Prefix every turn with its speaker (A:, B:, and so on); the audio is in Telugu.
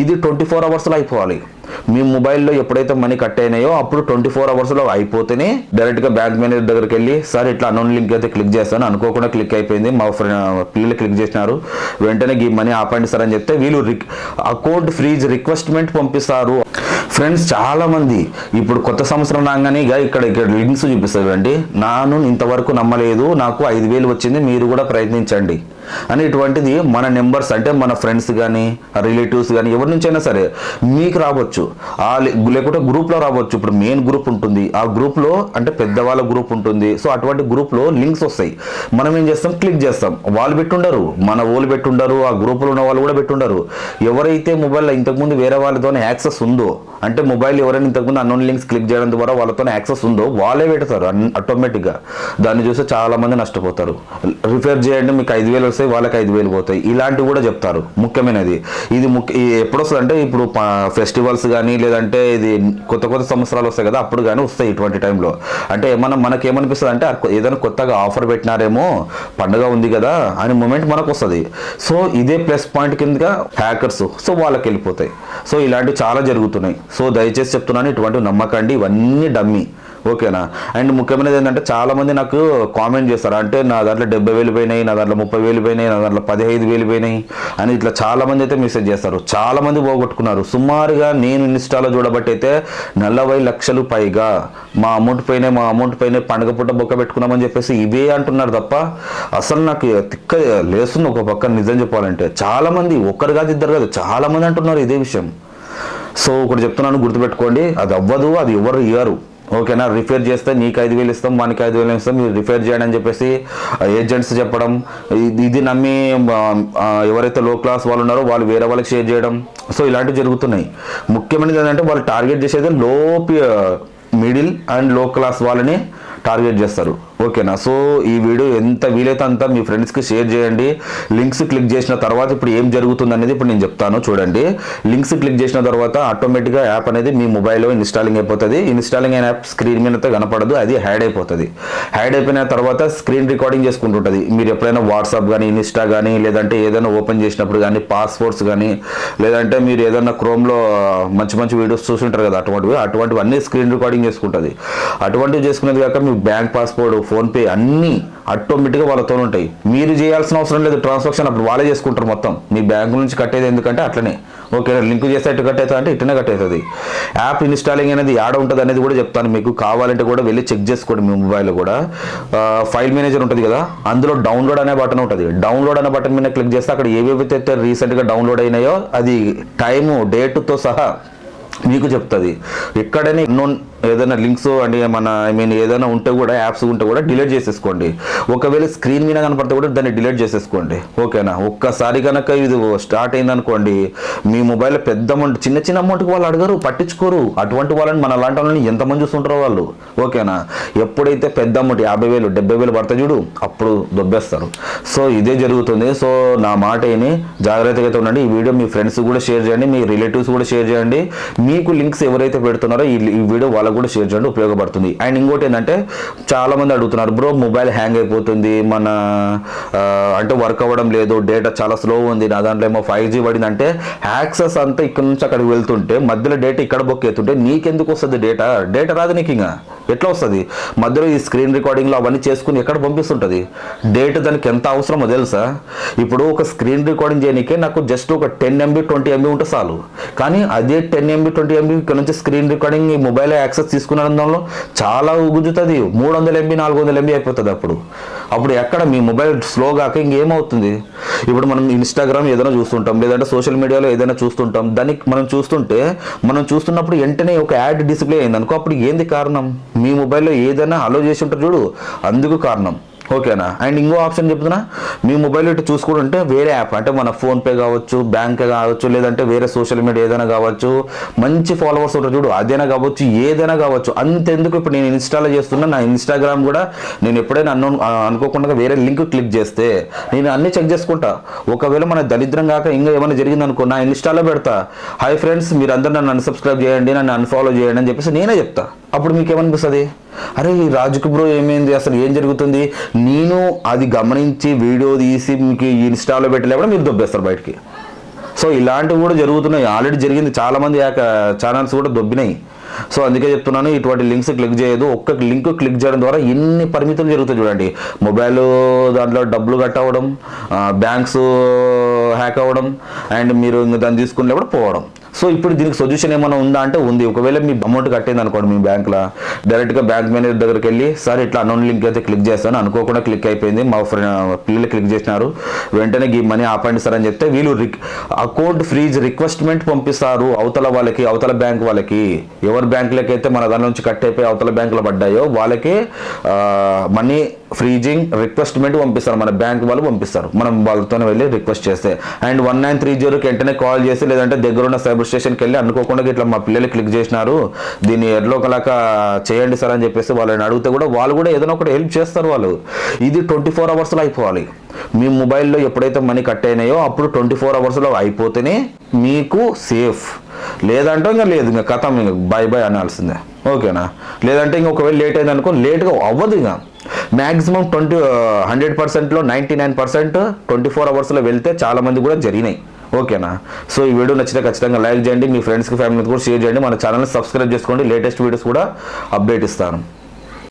A: ఇది ట్వంటీ ఫోర్ అవర్స్లో అయిపోవాలి. మీ మొబైల్లో ఎప్పుడైతే మనీ కట్ అయినాయో అప్పుడు ట్వంటీ ఫోర్ అవర్స్లో అయిపోతేనే డైరెక్ట్గా బ్యాంక్ మేనేజర్ దగ్గరికి వెళ్ళి సార్ ఇట్లా అన్నోన్ లింక్ అయితే క్లిక్ చేస్తాను అనుకోకుండా క్లిక్ అయిపోయింది మా ఫ్రెండ్ పిల్లలు క్లిక్ చేసినారు వెంటనే ఈ మనీ ఆపండి సార్ అని చెప్తే వీళ్ళు రిక్ అకౌంట్ ఫ్రీజ్ రిక్వెస్ట్మెంట్ పంపిస్తారు. ఫ్రెండ్స్ చాలామంది ఇప్పుడు కొత్త సంవత్సరం రాగానే ఇక ఇక్కడ ఇక్కడ లింక్స్ చూపిస్తారు అండి నాను ఇంతవరకు నమ్మలేదు నాకు ఐదు వేలు వచ్చింది మీరు కూడా ప్రయత్నించండి. అని ఇటువంటిది మన నెంబర్స్ అంటే మన ఫ్రెండ్స్ కానీ రిలేటివ్స్ కానీ ఎవరి నుంచైనా సరే మీకు రావచ్చు. ఆ లేకుంటే గ్రూప్లో రావచ్చు. ఇప్పుడు మెయిన్ గ్రూప్ ఉంటుంది. ఆ గ్రూప్లో అంటే పెద్దవాళ్ళ గ్రూప్ ఉంటుంది. సో అటువంటి గ్రూప్లో లింక్స్ వస్తాయి. మనం ఏం చేస్తాం? క్లిక్ చేస్తాం. వాళ్ళు పెట్టుండరు. మన వాళ్ళు పెట్టుండరు. ఆ గ్రూపులో ఉన్న వాళ్ళు కూడా పెట్టుండరు. ఎవరైతే మొబైల్లో ఇంతకుముందు వేరే వాళ్ళతోనే యాక్సెస్ ఉందో అంటే మొబైల్ ఎవరైనా ఇంతకుముందు అన్నోన్ లింక్స్ క్లిక్ చేయడం ద్వారా వాళ్ళతో యాక్సెస్ ఉందో వాళ్ళే పెడతారు. ఆటోమేటిక్గా దాన్ని చూస్తే చాలా మంది నష్టపోతారు. రిఫేర్ చేయండి. మీకు ఐదు వేలు వస్తాయి వాళ్ళకి ఐదు వేలు పోతాయి. ఇలాంటివి కూడా చెప్తారు. ముఖ్యమైనది. ఇది ముఖ్య ఇది ఎప్పుడు వస్తుంది అంటే ఇప్పుడు ఫెస్టివల్స్ కానీ లేదంటే ఇది కొత్త కొత్త సంవత్సరాలు వస్తాయి కదా అప్పుడు కానీ వస్తాయి ఇటువంటి టైంలో. అంటే మనం మనకి ఏమనిపిస్తుంది అంటే ఏదైనా కొత్తగా ఆఫర్ పెట్టినారేమో పండుగ ఉంది కదా అని మూమెంట్ మనకు వస్తుంది సో ఇదే ప్లస్ పాయింట్ కిందగా హ్యాకర్స్ సో వాళ్ళకి వెళ్ళిపోతాయి సో ఇలాంటివి చాలా జరుగుతున్నాయి. సో దయచేసి చెప్తున్నాను ఇటువంటివి నమ్మకండి ఇవన్నీ డమ్మీ. ఓకేనా? అండ్ ముఖ్యమైనది ఏంటంటే చాలా మంది నాకు కామెంట్ చేస్తారు. అంటే నా దాంట్లో డెబ్బై వేలు పోయినాయి నా దాంట్లో ముప్పై వేలు పోయినాయి నా దాంట్లో పదిహేను వేలు పోయినాయి అని ఇట్లా చాలా మంది అయితే మెసేజ్ చేస్తారు. చాలా మంది పోగొట్టుకున్నారు. సుమారుగా నేను ఇన్స్టాలో చూడబట్టి అయితే నలభై లక్షలు పైగా మా అమౌంట్ పైన మా అమౌంట్ పైన పండగ పూట బొక్క పెట్టుకున్నామని చెప్పేసి ఇవే అంటున్నారు తప్ప అసలు నాకు తిక్క లేస్తుంది ఒక పక్క నిజం చెప్పాలంటే. చాలా మంది ఒక్కరు కాదు ఇద్దరు కాదు చాలా మంది అంటున్నారు ఇదే విషయం. సో ఒకటి చెప్తున్నాను గుర్తుపెట్టుకోండి. అది అవ్వదు అది ఎవరు ఇవ్వరు ఓకేనా రిఫేర్ చేస్తే నీకు ఐదు వేలు ఇస్తాం మనకి ఐదు వేలు ఇస్తాం మీరు రిఫేర్ చేయండి అని చెప్పేసి ఏజెంట్స్ చెప్పడం ఇది ఇది నమ్మి ఎవరైతే లో క్లాస్ వాళ్ళు ఉన్నారో వాళ్ళు వేరే వాళ్ళకి షేర్ చేయడం. సో ఇలాంటివి జరుగుతున్నాయి. ముఖ్యమైనది ఏంటంటే వాళ్ళు టార్గెట్ చేసేది లో మిడిల్ అండ్లో క్లాస్ వాళ్ళని టార్గెట్ చేస్తారు. ఓకేనా? సో ఈ వీడియో ఎంత వీలైతే అంత మీ ఫ్రెండ్స్కి షేర్ చేయండి. లింక్స్ క్లిక్ చేసిన తర్వాత ఇప్పుడు ఏం జరుగుతుంది అనేది ఇప్పుడు నేను చెప్తాను చూడండి. లింక్స్ క్లిక్ చేసిన తర్వాత ఆటోమేటిక్గా యాప్ అనేది మీ మొబైల్లో ఇన్స్టాలింగ్ అయిపోతుంది. ఇన్స్టాలింగ్ అయిన యాప్ స్క్రీన్ మీద కనపడదు అది హ్యాడ్ అయిపోతుంది. హ్యాడ్ అయిపోయిన తర్వాత స్క్రీన్ రికార్డింగ్ చేసుకుంటుంటుంది. మీరు ఎప్పుడైనా వాట్సాప్ కానీ ఇన్స్టా కానీ లేదంటే ఏదైనా ఓపెన్ చేసినప్పుడు కానీ పాస్పోర్ట్స్ కానీ లేదంటే మీరు ఏదైనా క్రోమ్లో మంచి మంచి వీడియోస్ చూస్తుంటారు కదా అటువంటివి అటువంటివి స్క్రీన్ రికార్డింగ్ చేసుకుంటుంది. అటువంటివి చేసుకునేది కాక మీ బ్యాంక్ పాస్పోర్ట్ ఫోన్పే అన్నీ ఆటోమేటిక్గా వాళ్ళతో ఉంటాయి. మీరు చేయాల్సిన అవసరం లేదు ట్రాన్సాక్షన్ అప్పుడు వాళ్ళే చేసుకుంటారు మొత్తం. మీ బ్యాంకు నుంచి కట్టేది ఎందుకంటే అట్లనే. ఓకే లింక్ చేస్తే ఇటు కట్టేస్తా అంటే ఇటునే కట్టేస్తుంది. యాప్ ఇన్స్టాలింగ్ అనేది యాడ్ ఉంటుంది అనేది కూడా చెప్తాను మీకు. కావాలంటే కూడా వెళ్ళి చెక్ చేసుకోండి మీ మొబైల్లో కూడా. ఫైల్ మేనేజర్ ఉంటుంది కదా అందులో డౌన్లోడ్ అనే బటన్ ఉంటుంది. డౌన్లోడ్ అనే బటన్ మీద క్లిక్ చేస్తే అక్కడ ఏవేవైతే రీసెంట్గా డౌన్లోడ్ అయినాయో అది టైము డేట్తో సహా మీకు చెప్తుంది. ఎక్కడైనా ఎన్నో ఏదైనా లింక్స్ అంటే మన ఐ మీన్ ఏదైనా ఉంటే కూడా యాప్స్ ఉంటే కూడా డిలీట్ చేసేసుకోండి. ఒకవేళ స్క్రీన్ మీద కనపడితే కూడా దాన్ని డిలీట్ చేసేసుకోండి. ఓకేనా? ఒక్కసారి కనుక ఇది స్టార్ట్ అయిందనుకోండి మీ మొబైల్ పెద్ద అమౌంట్ చిన్న చిన్న అమౌంట్కి వాళ్ళు అడగరు పట్టించుకోరు. అటువంటి వాళ్ళని మన లాంటి వాళ్ళని ఎంతమంది చూస్తుంటారో వాళ్ళు. ఓకేనా? ఎప్పుడైతే పెద్ద అమౌంట్ యాభై వేలు డెబ్బై వేలు పడతా చూడు అప్పుడు దొబ్బేస్తారు. సో ఇదే జరుగుతుంది. సో నా మాట ఏమి జాగ్రత్తగా అయితే ఉండండి. ఈ వీడియో మీ ఫ్రెండ్స్ కూడా షేర్ చేయండి మీ రిలేటివ్స్ కూడా షేర్ చేయండి. మీకు లింక్స్ ఎవరైతే పెడుతున్నారో ఈ వీడియో వాళ్ళ వాళ్ళకు కూడా షేర్ చేయండి ఉపయోగపడుతుంది. అండ్ ఇంకోటి ఏంటంటే చాలా మంది అడుగుతున్నారు బ్రో మొబైల్ హ్యాంగ్ అయిపోతుంది మన అంటే వర్క్ అవ్వడం లేదు డేటా చాలా స్లో ఉంది నా దాంట్లో ఏమో ఫైవ్ జీ పడిందంటే యాక్సెస్ అంతా ఇక్కడ నుంచి అక్కడికి వెళ్తుంటే మధ్యలో డేటా ఇక్కడ బొక్కేతుంటే నీకెందుకు వస్తుంది డేటా? డేటా రాదు నీకు ఇంకా ఎట్లా వస్తుంది? మధ్యలో ఈ స్క్రీన్ రికార్డింగ్లో అవన్నీ చేసుకుని ఎక్కడ పంపిస్తుంటుంది? డేట్ దానికి ఎంత అవసరమో తెలుసా? ఇప్పుడు ఒక స్క్రీన్ రికార్డింగ్ చేయడానికే నాకు జస్ట్ ఒక టెన్ ఎంబీ ట్వంటీ ఎంబీ ఉంటే చాలు. కానీ అదే టెన్ ఎంబీ ట్వంటీ ఎంబీ ఇక్కడ నుంచి స్క్రీన్ రికార్డింగ్ ఈ మొబైల్ యాక్సెస్ తీసుకున్న దానిలో చాలా గుంజుతుంది మూడు వందల ఎంబీ నాలుగు వందల ఎంబీ అయిపోతుంది అప్పుడు. అప్పుడు ఎక్కడ మీ మొబైల్ స్లో కాక ఇంకేమవుతుంది? ఇప్పుడు మనం ఇన్స్టాగ్రామ్ ఏదైనా చూస్తుంటాం లేదంటే సోషల్ మీడియాలో ఏదైనా చూస్తుంటాం దానికి మనం చూస్తుంటే మనం చూస్తున్నప్పుడు వెంటనే ఒక యాడ్ డిస్ప్లే అయింది అనుకో అప్పుడు ఏంది కారణం? మీ మొబైల్లో ఏదైనా అలో చేసి ఉంటారు చూడు అందుకు కారణం. ఓకేనా? అండ్ ఇంకో ఆప్షన్ చెప్తున్నా మీ మొబైల్ ఇటు చూసుకుంటుంటే వేరే యాప్ అంటే మన ఫోన్పే కావచ్చు బ్యాంక్ కావచ్చు లేదంటే వేరే సోషల్ మీడియా ఏదైనా కావచ్చు మంచి ఫాలోవర్స్ ఉంటారు చూడు అదైనా కావచ్చు ఏదైనా కావచ్చు అంతెందుకు ఇప్పుడు నేను ఇన్స్టాలో చేస్తున్నా నా ఇన్స్టాగ్రామ్ కూడా నేను ఎప్పుడైనా అన్ను అనుకోకుండా వేరే లింక్ క్లిక్ చేస్తే నేను అన్ని చెక్ చేసుకుంటా. ఒకవేళ మన దరిద్రం కాక ఇంకా ఏమైనా జరిగింది అనుకో నా ఇన్స్టాలో పెడతా. హాయ్ ఫ్రెండ్స్ మీరు అందరూ నన్ను అన్సబ్స్క్రైబ్ చేయండి నన్ను అన్ఫాలో చేయండి అని చెప్పేసి నేనే చెప్తా. అప్పుడు మీకు ఏమనిపిస్తుంది? అరే ఈ రాజుకు బ్రో ఏమైంది? అసలు ఏం జరుగుతుంది? నేను అది గమనించి వీడియో తీసి మీకు ఇన్స్టాలో పెట్టలేకుండా మీరు దొబ్బేస్తారు బయటికి. సో ఇలాంటివి కూడా జరుగుతున్నాయి. ఆల్రెడీ జరిగింది. చాలామంది యాక ఛానల్స్ కూడా దొబ్బినాయి. సో అందుకే చెప్తున్నాను ఇటువంటి లింక్స్ క్లిక్ చేయదు ఒక్క లింక్ క్లిక్ చేయడం ద్వారా ఎన్ని పరిమితులు జరుగుతాయి చూడండి. మొబైల్ దాంట్లో డబ్బులు కట్ అవ్వడం బ్యాంక్స్ హ్యాక్ అవ్వడం అండ్ మీరు ఇంకా దాన్ని తీసుకునేప్పుడు పోవడం. సో ఇప్పుడు దీనికి సొల్యూషన్ ఏమైనా ఉందా అంటే ఉంది. ఒకవేళ మీ అమౌంట్ కట్టింది అనుకోండి మీ బ్యాంక్లో డైరెక్ట్గా బ్యాంక్ మేనేజర్ దగ్గరికి వెళ్ళి సార్ ఇట్లా అన్నోన్ లింక్ అయితే క్లిక్ చేస్తాను. అనుకోకుండా క్లిక్ అయిపోయింది. మా ఫ్రెండ్ పిల్లలు క్లిక్ చేసినారు. వెంటనే ఈ మనీ ఆపండి సార్ అని చెప్తే వీళ్ళు రిక్ అకౌంట్ ఫ్రీజ్ రిక్వెస్ట్మెంట్ పంపిస్తారు. అవతల వాళ్ళకి అవతల బ్యాంక్ వాళ్ళకి. ఎవరి బ్యాంకులకి అయితే మన దాని నుంచి కట్ అయిపోయి అవతల బ్యాంకులో పడ్డాయో వాళ్ళకి మనీ ఫ్రీజింగ్ రిక్వెస్ట్మెంట్ పంపిస్తారు. మన బ్యాంక్ వాళ్ళు పంపిస్తారు. మనం వాళ్ళతోనే వెళ్ళి రిక్వెస్ట్ చేస్తే. అండ్ వన్ నైన్ త్రీ జీరోకి వెంటనే కాల్ చేసి లేదంటే దగ్గర ఉన్న పోలీస్ స్టేషన్కి వెళ్ళి అనుకోకుండా ఇట్లా మా పిల్లలు క్లిక్ చేసినారు. దీన్ని ఎడ్లో కలాక చేయండి సార్ అని చెప్పేసి వాళ్ళని అడిగితే కూడా వాళ్ళు కూడా ఏదైనా ఒకటి హెల్ప్ చేస్తారు వాళ్ళు. ఇది ట్వంటీ ఫోర్ అవర్స్లో అయిపోవాలి. మీ మొబైల్లో ఎప్పుడైతే మనీ కట్ అయినాయో అప్పుడు ట్వంటీ ఫోర్ అవర్స్లో అయిపోతేనే మీకు సేఫ్. లేదంటే ఇంకా లేదు ఇంకా కథం ఇంకా బై బై అనాల్సిందే. ఓకేనా? లేదంటే ఇంక ఒకవేళ లేట్ అయింది అనుకో లేట్గా అవ్వదు ఇంకా. మ్యాక్సిమం ట్వంటీ హండ్రెడ్ పర్సెంట్లో ninety nine percent twenty four అవర్స్లో వెళ్తే చాలా మంది కూడా జరిగినాయి. ఓకేనా? సో ఈ వీడియో నచ్చితే ఖచ్చితంగా లైక్ చేయండి మీ ఫ్రెండ్స్కి ఫ్యామిలీకి కూడా షేర్ చేయండి. మన ఛానల్ని సబ్స్క్రైబ్ చేసుకోండి. లేటెస్ట్ వీడియోస్ కూడా అప్డేట్ ఇస్తాను.